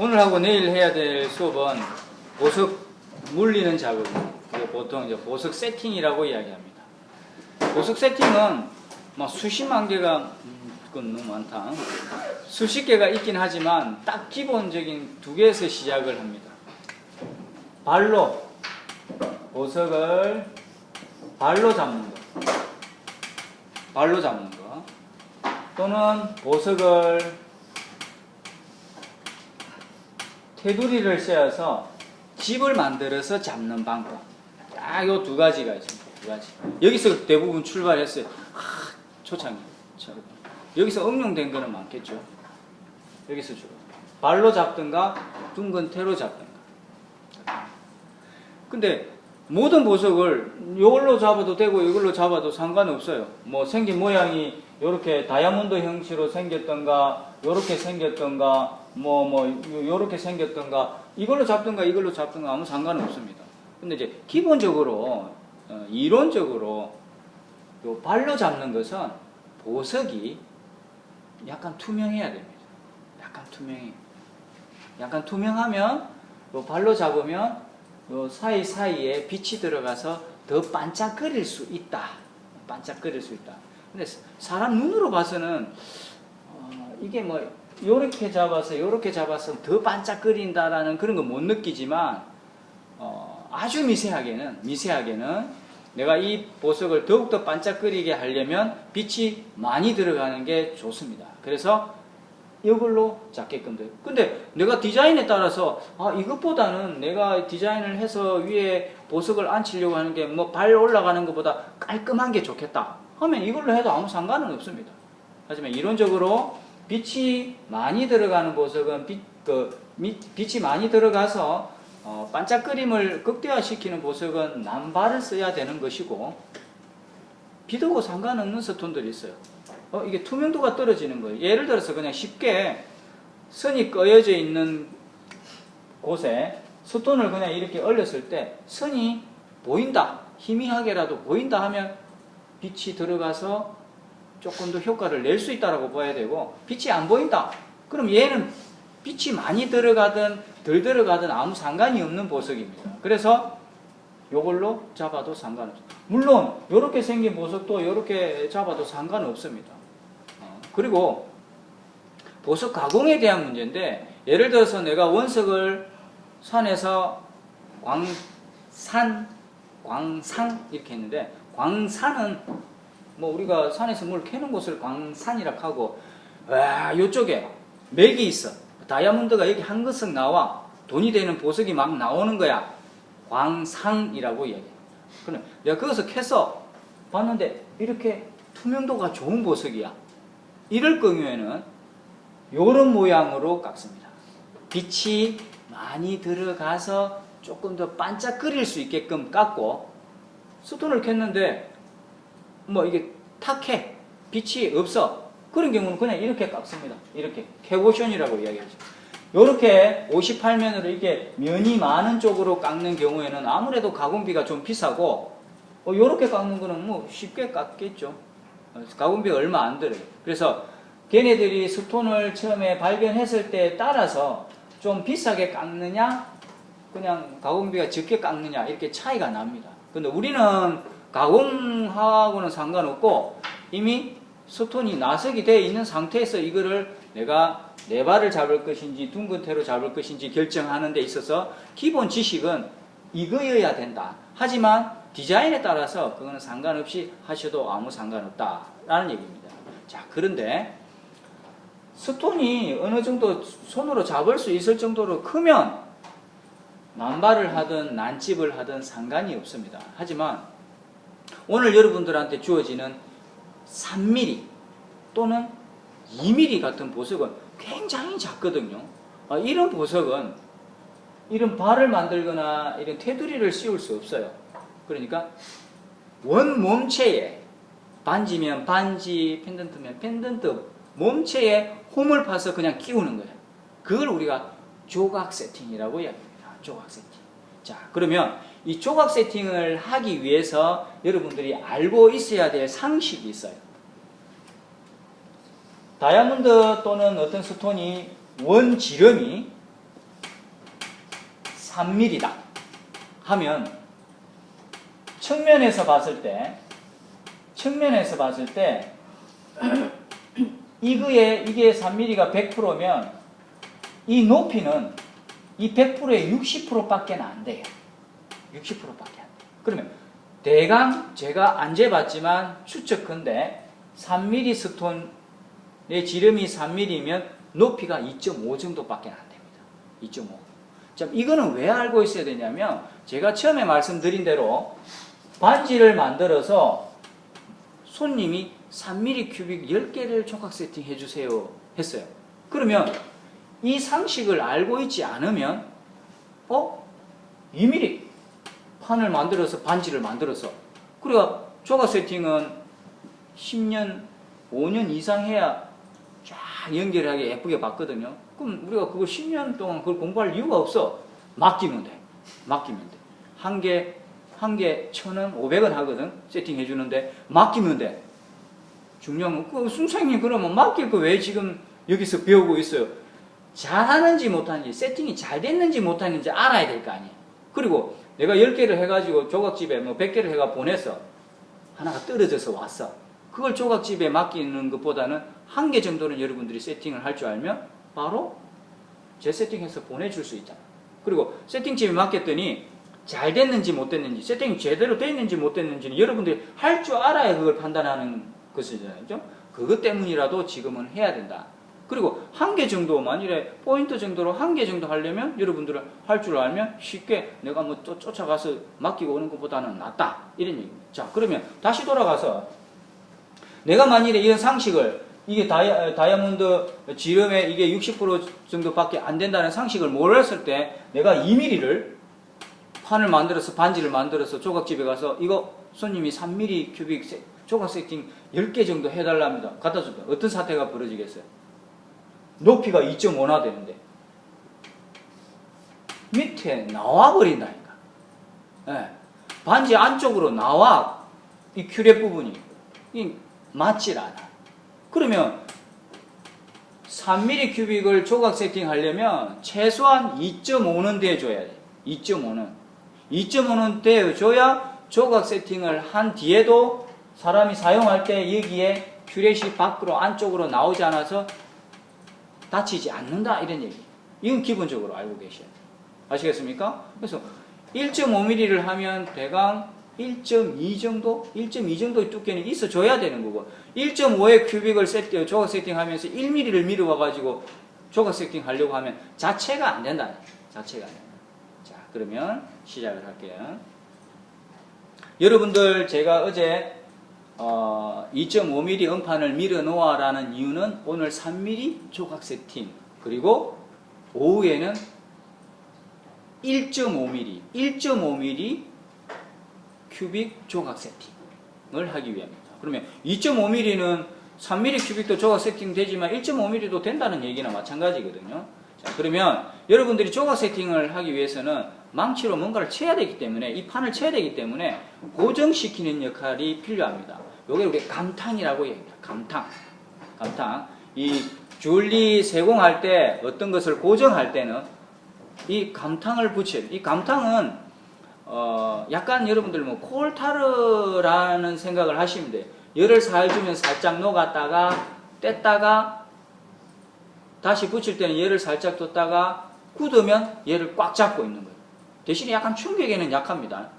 오늘하고 내일 해야 될 수업은 보석 물리는 작업. 이게 보통 이제 보석 세팅이라고 이야기합니다. 보석 세팅은 뭐 수십만 개가 음, 너무 많다. 수십 개가 있긴 하지만 딱 기본적인 두 개에서 시작을 합니다. 발로 보석을 발로 잡는 거. 발로 잡는 거. 또는 보석을 테두리를 씌워서 집을 만들어서 잡는 방법. 딱 요 두 가지가 있습니다. 두 가지. 여기서 대부분 출발했어요. 하, 초창기. 처럼. 여기서 응용된 거는 많겠죠. 여기서 주로. 발로 잡든가 둥근 태로 잡든가. 근데 모든 보석을 이걸로 잡아도 되고 이걸로 잡아도 상관없어요. 뭐 생긴 모양이 이렇게 다이아몬드 형식으로 생겼던가 이렇게 생겼던가 뭐뭐 이렇게 생겼던가 이걸로 잡든가 이걸로 잡든가 아무 상관은 없습니다. 근데 이제 기본적으로 어, 이론적으로 요 발로 잡는 것은 보석이 약간 투명해야 됩니다. 약간 투명해. 약간 투명하면 요 발로 잡으면 요 사이 사이에 빛이 들어가서 더 반짝거릴 수 있다. 반짝거릴 수 있다. 근데 사람 눈으로 봐서는 어, 이게 뭐 요렇게 잡아서 요렇게 잡아서 더 반짝거린다라는 그런 거 못 느끼지만 어, 아주 미세하게는 미세하게는 내가 이 보석을 더욱더 반짝거리게 하려면 빛이 많이 들어가는 게 좋습니다. 그래서 이걸로 잡게끔 돼요. 근데 내가 디자인에 따라서 아 이것보다는 내가 디자인을 해서 위에 보석을 앉히려고 하는 게 뭐 발 올라가는 것보다 깔끔한 게 좋겠다 하면 이걸로 해도 아무 상관은 없습니다. 하지만 이론적으로 빛이 많이 들어가는 보석은 빛, 그, 밑- 빛이 많이 들어가서 어, 반짝거림을 극대화시키는 보석은 남발을 써야 되는 것이고 빛하고 상관없는 스톤들이 있어요. 어, 이게 투명도가 떨어지는 거예요. 예를 들어서 그냥 쉽게 선이 꺼여져 있는 곳에 스톤을 그냥 이렇게 올렸을 때 선이 보인다. 희미하게라도 보인다 하면 빛이 들어가서 조금 더 효과를 낼 수 있다라고 봐야 되고 빛이 안 보인다. 그럼 얘는 빛이 많이 들어가든 덜 들어가든 아무 상관이 없는 보석입니다. 그래서 요걸로 잡아도 상관없어요. 물론 이렇게 생긴 보석도 이렇게 잡아도 상관없습니다. 어, 그리고 보석 가공에 대한 문제인데 예를 들어서 내가 원석을 산에서 광산, 광상 이렇게 했는데 광산은 뭐 우리가 산에서 물 캐는 곳을 광산이라 하고 와 요쪽에 맥이 있어. 다이아몬드가 여기 한 것씩 나와 돈이 되는 보석이 막 나오는 거야. 광상이라고 얘기해. 그럼 내가 거기서 캐서 봤는데 이렇게 투명도가 좋은 보석이야. 이럴 경우에는 요런 모양으로 깎습니다. 빛이 많이 들어가서 조금 더 반짝거릴 수 있게끔 깎고 스톤을 캤는데 뭐 이게 탁해. 빛이 없어. 그런 경우는 그냥 이렇게 깎습니다. 이렇게. 캐보션이라고 이야기하죠. 이렇게 58면으로 이게 면이 많은 쪽으로 깎는 경우에는 아무래도 가공비가 좀 비싸고 어, 이렇게 깎는 거는 뭐 쉽게 깎겠죠. 어, 가공비가 얼마 안 들어요. 그래서 걔네들이 스톤을 처음에 발견했을 때에 따라서 좀 비싸게 깎느냐 그냥 가공비가 적게 깎느냐 이렇게 차이가 납니다 근데 우리는 가공하고는 상관없고 이미 스톤이 나석이 되어 있는 상태에서 이거를 내가 네 발을 잡을 것인지 둥근 태로 잡을 것인지 결정하는 데 있어서 기본 지식은 이거여야 된다. 하지만 디자인에 따라서 그거는 상관없이 하셔도 아무 상관없다라는 얘기입니다. 자, 그런데 스톤이 어느 정도 손으로 잡을 수 있을 정도로 크면 만발을 하든 난집을 하든 상관이 없습니다. 하지만 오늘 여러분들한테 주어지는 3mm 또는 2mm 같은 보석은 굉장히 작거든요. 아, 이런 보석은 이런 발을 만들거나 이런 테두리를 씌울 수 없어요. 그러니까 원 몸체에 반지면 반지, 펜던트면 펜던트 몸체에 홈을 파서 그냥 끼우는 거예요. 그걸 우리가 조각 세팅이라고 이야기합니다. 조각 세팅. 자, 그러면 이 조각 세팅을 하기 위해서 여러분들이 알고 있어야 될 상식이 있어요. 다이아몬드 또는 어떤 스톤이 원 지름이 3mm다 하면 측면에서 봤을 때 측면에서 봤을 때 이거에 이게 3mm가 100%면 이 높이는 이 100%의 60%밖에 안 돼요. 60%밖에 안 돼요. 그러면 대강 제가 안 재봤지만 추측컨대 3mm 스톤의 지름이 3mm면 높이가 2.5 정도밖에 안 됩니다. 2.5. 자, 이거는 왜 알고 있어야 되냐면 제가 처음에 말씀드린 대로 반지를 만들어서 손님이 3mm 큐빅 10개를 조각 세팅 해 주세요 했어요. 그러면 이 상식을 알고 있지 않으면 어? 2mm 판을 만들어서 반지를 만들어서 그래가 조각 세팅은 10년, 5년 이상 해야 쫙 연결하게 예쁘게 봤거든요. 그럼 우리가 그거 10년 동안 그걸 공부할 이유가 없어. 맡기면 돼. 맡기면 돼. 한 개, 한 개 천 원, 오백 원 하거든. 세팅해 주는데 맡기면 돼. 중요한 건, 그 선생님 그러면 맡길 거 왜 지금 여기서 배우고 있어요? 잘하는지 못하는지, 세팅이 잘 됐는지 못했는지 알아야 될 거 아니에요. 그리고 내가 10개를 해가지고 조각집에 뭐 100개를 해가 보냈어. 하나가 떨어져서 왔어. 그걸 조각집에 맡기는 것보다는 한 개 정도는 여러분들이 세팅을 할 줄 알면 바로 재세팅해서 보내줄 수 있잖아. 그리고 세팅집에 맡겼더니 잘 됐는지 못 됐는지, 세팅이 제대로 됐는지 못 됐는지는 여러분들이 할 줄 알아야 그걸 판단하는 것이잖아요. 그것 때문이라도 지금은 해야 된다. 그리고 한 개 정도, 만일에 포인트 정도로 한 개 정도 하려면 여러분들은 할 줄 알면 쉽게 내가 뭐 쫓- 쫓아가서 맡기고 오는 것보다는 낫다. 이런 얘기입니다. 자, 그러면 다시 돌아가서 내가 만일에 이런 상식을 이게 다이아, 다이아몬드 지름에 이게 60% 정도밖에 안 된다는 상식을 몰랐을 때 내가 2mm를 판을 만들어서 반지를 만들어서 조각집에 가서 이거 손님이 3mm 큐빅 세- 조각 세팅 10개 정도 해달랍니다. 갖다 줬다. 어떤 사태가 벌어지겠어요? 높이가 2.5나 되는데 밑에 나와 버린다니까. 예. 반지 안쪽으로 나와 이 큐랩 부분이 이 맞질 않아. 그러면 3mm 큐빅을 조각 세팅하려면 최소한 2.5는 돼줘야 돼. 2.5는. 2.5는 돼줘야 조각 세팅을 한 뒤에도 사람이 사용할 때 여기에 큐렛이 밖으로 안쪽으로 나오지 않아서 다치지 않는다 이런 얘기. 이건 기본적으로 알고 계셔야 돼요. 아시겠습니까? 그래서 1.5mm를 하면 대강 1.2 정도, 1.2 정도의 두께는 있어줘야 되는 거고 1.5의 큐빅을 세팅, 조각 세팅하면서 1mm를 밀어와가지고 조각 세팅 하려고 하면 자체가 안 된다. 자체가 안 된다. 자, 그러면 시작을 할게요. 여러분들 제가 어제 어, 2.5mm 음판을 밀어 놓아라는 이유는 오늘 3mm 조각 세팅 그리고 오후에는 1.5mm, 1.5mm 큐빅 조각 세팅을 하기 위함입니다. 그러면 2.5mm는 3mm 큐빅도 조각 세팅 되지만 1.5mm도 된다는 얘기나 마찬가지거든요. 자, 그러면 여러분들이 조각 세팅을 하기 위해서는 망치로 뭔가를 쳐야 되기 때문에 이 판을 쳐야 되기 때문에 고정시키는 역할이 필요합니다. 요게 우리 감탕이라고 얘기합니다. 감탕. 감탕. 이 줄리 세공할 때 어떤 것을 고정할 때는 이 감탕을 붙여요. 이 감탕은 어 약간 여러분들 뭐 콜타르라는 생각을 하시면 돼요. 열을 살 주면 살짝 녹았다가 뗐다가 다시 붙일 때는 열을 살짝 뒀다가 굳으면 얘를 꽉 잡고 있는 거예요. 대신에 약간 충격에는 약합니다.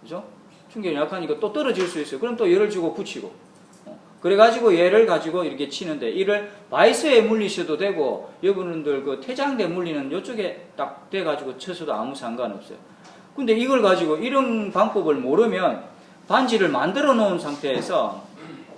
그죠? 충격이 약하니까 또 떨어질 수 있어요. 그럼 또 열을 주고 붙이고. 어, 그래가지고 얘를 가지고 이렇게 치는데 이를 바이스에 물리셔도 되고 여러분들 그 태장대 물리는 이쪽에 딱 돼가지고 쳐서도 아무 상관없어요. 근데 이걸 가지고 이런 방법을 모르면 반지를 만들어 놓은 상태에서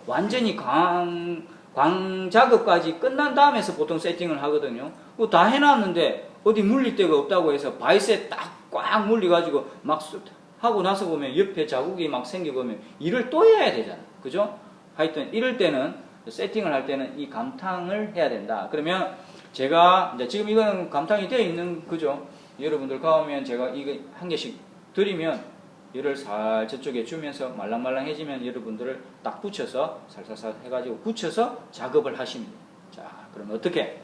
완전히 광, 광 작업까지 끝난 다음에서 보통 세팅을 하거든요. 그거 다 해놨는데 어디 물릴 데가 없다고 해서 바이스에 딱 꽉 물려가지고 막쑥 하고 나서 보면 옆에 자국이 막 생겨보면 일을 또 해야 되잖아. 그죠? 하여튼 이럴 때는 세팅을 할 때는 이 감탕을 해야 된다. 그러면 제가 이제 지금 이거는 감탕이 되어 있는 그죠? 여러분들 가오면 제가 이거 한 개씩 드리면 열을 살 저쪽에 주면서 말랑말랑해지면 여러분들을 딱 붙여서 살살살 해가지고 붙여서 작업을 돼요. 자, 그럼 어떻게?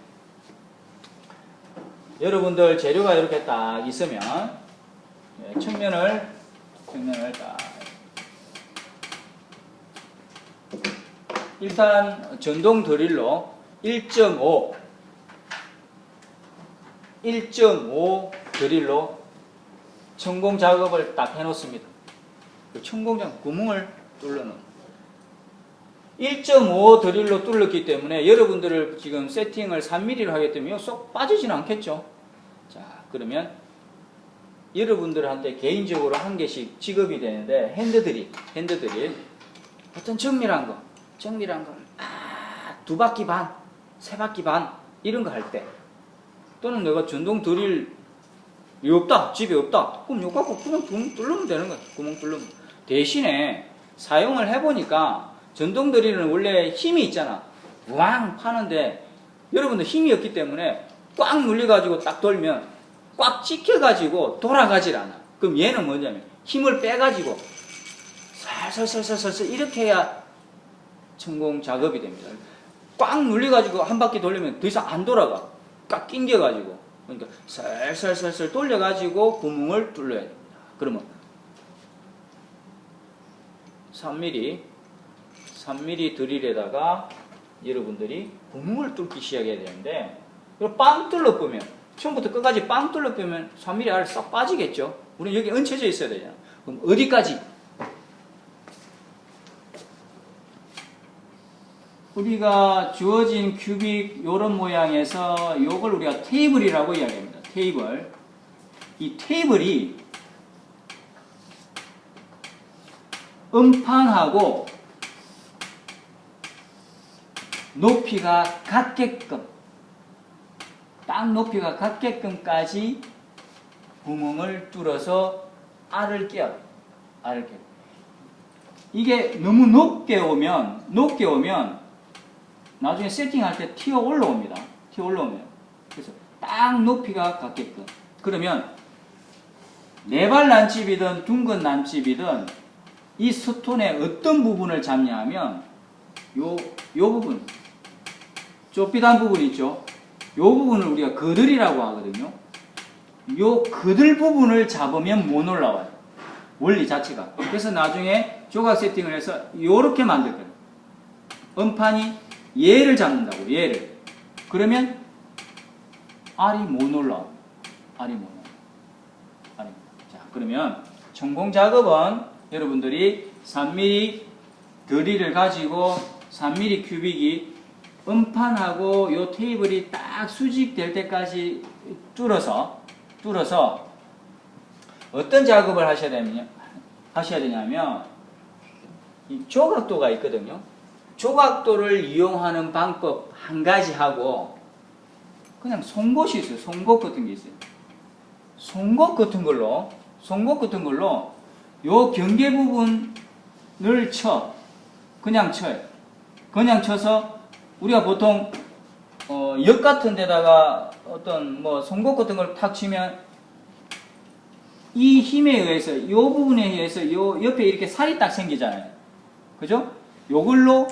여러분들 재료가 이렇게 딱 있으면 예, 측면을 딱 일단 전동 드릴로 1.5 1.5 드릴로 천공 작업을 딱 해놓습니다. 그 천공장 구멍을 뚫어놓은 1.5 드릴로 뚫렸기 때문에 여러분들을 지금 세팅을 3mm로 하기 때문에 쏙 빠지지는 않겠죠. 자, 그러면 여러분들한테 개인적으로 한 개씩 지급이 되는데 핸드드릴, 핸드드릴 어떤 정밀한 거, 정밀한 거, 아, 두 바퀴 반, 세 바퀴 반 이런 거 할 때 또는 내가 전동 드릴 이 없다, 집에 없다. 그럼 요 갖고 구멍 뚫- 뚫으면 되는 거야. 구멍 뚫으면. 대신에 사용을 해보니까 전동 드릴은 원래 힘이 있잖아. 왕 파는데 여러분들 힘이 없기 때문에 꽉 눌려가지고 딱 돌면 꽉 찍혀가지고 돌아가질 않아. 그럼 얘는 뭐냐면 힘을 빼가지고 살살살살살살 이렇게 해야成공 작업이 됩니다. 꽉 눌려가지고 한 바퀴 돌리면 더 이상 안 돌아가. 꽉 낑겨가지고. 그러니까 살살살살 돌려가지고 구멍을 뚫어야 됩니다. 그러면 3mm, 3mm 드릴에다가 여러분들이 구멍을 뚫기 시작해야 되는데 이거 빵 뚫러 보면 처음부터 끝까지 빵 뚫러 보면 3mm 아래 싹 빠지겠죠. 우리 여기 얹혀져 있어야 되잖아. 그럼 어디까지? 우리가 주어진 큐빅 요런 모양에서 요걸 우리가 테이블이라고 이야기합니다. 테이블. 이 테이블이 음판하고 높이가 같게끔 딱 높이가 같게끔까지 구멍을 뚫어서 알을 끼워 알을 끼워 이게 너무 높게 오면 높게 오면 나중에 세팅할 때 튀어 올라옵니다. 튀어 올라오면. 그래서 딱 높이가 같게끔. 그러면 네발 난집이든 둥근 난집이든 이 스톤의 어떤 부분을 잡냐 하면 요, 요 부분. 좁비단 부분 있죠 요 부분을 우리가 그들이라고 하거든요. 요 그들 부분을 잡으면 못 올라와요. 원리 자체가. 그래서 나중에 조각 세팅을 해서 요렇게 만들 거예요 음판이 얘를 잡는다고 얘를. 그러면 알이 못 올라와 알이 못 올라와 알이 자 그러면 전공 작업은 여러분들이 3mm 드릴을 가지고 3mm 큐빅이 음판하고 요 테이블이 딱 수직될 때까지 뚫어서 뚫어서 어떤 작업을 하셔야 되냐 하셔야 되냐면 이 조각도가 있거든요. 조각도를 이용하는 방법 한 가지 하고 그냥 송곳이 있어요. 송곳 같은 게 있어요. 송곳 같은 걸로 송곳 같은 걸로 요 경계 부분을 쳐 그냥 쳐요. 그냥 쳐서 우리가 보통 어, 역 같은 데다가 어떤 뭐 송곳 같은 걸 탁 치면 이 힘에 의해서 요 부분에 의해서 요 옆에 이렇게 살이 딱 생기잖아요. 그죠? 요걸로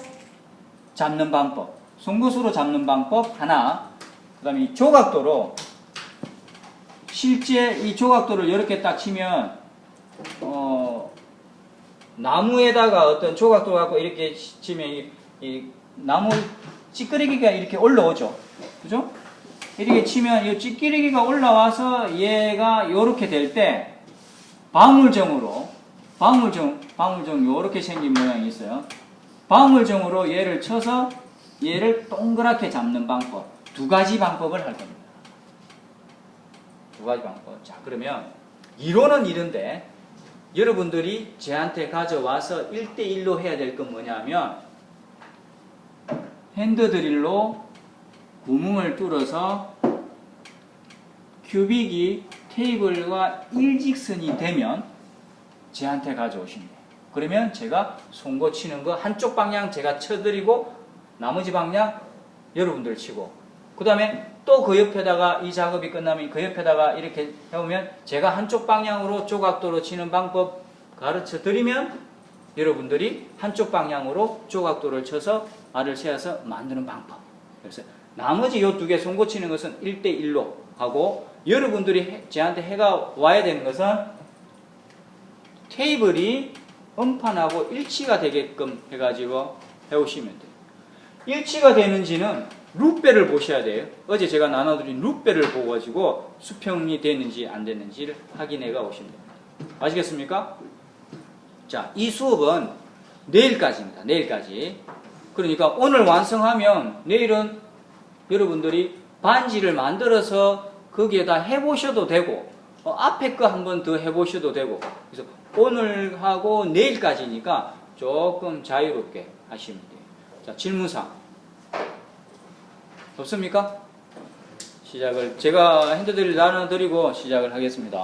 잡는 방법. 송곳으로 잡는 방법 하나. 그 다음에 이 조각도로 실제 이 조각도를 이렇게 딱 치면 어, 나무에다가 어떤 조각도 갖고 이렇게 치면 이, 이 나무 찌끄레기가 이렇게 올라오죠. 그죠? 이렇게 치면 이 찌끄레기가 올라와서 얘가 이렇게 될 때 방울정으로 방울정 방울정 요렇게 생긴 모양이 있어요. 방울정으로 얘를 쳐서 얘를 동그랗게 잡는 방법 두 가지 방법을 할 겁니다. 두 가지 방법. 자 그러면 이론은 이런데 여러분들이 저한테 가져와서 1대1로 해야 될 건 뭐냐면 핸드드릴로 구멍을 뚫어서 큐빅이 테이블과 일직선이 되면 저한테 가져오시면 돼요. 그러면 제가 송곳 치는 거 한쪽 방향 제가 쳐드리고 나머지 방향 여러분들 치고 그 다음에 또 그 옆에다가 이 작업이 끝나면 그 옆에다가 이렇게 해보면 제가 한쪽 방향으로 조각도로 치는 방법 가르쳐 드리면 여러분들이 한쪽 방향으로 조각도를 쳐서 알을 세워서 만드는 방법. 그래서 나머지 요두개 손고치는 것은 1대1로 하고 여러분들이 해- 저한테 해가 와야 되는 것은 테이블이 음판하고 일치가 되게끔 해가지고 해오시면 돼요. 일치가 되는지는 룻배를 보셔야 돼요. 어제 제가 나눠드린 룻배를 보고 수평이 되는지 안 되는지를 확인해가 오시면 됩니다. 아시겠습니까? 자, 이 수업은 내일까지입니다. 내일까지. 그러니까 오늘 완성하면 내일은 여러분들이 반지를 만들어서 거기에다 해보셔도 되고 어, 앞에 거 한 번 더 해보셔도 되고 그래서 오늘 하고 내일까지니까 조금 자유롭게 하시면 돼요. 자 질문사항 없습니까? 시작을 제가 핸드드릴 나눠드리고 시작을 하겠습니다.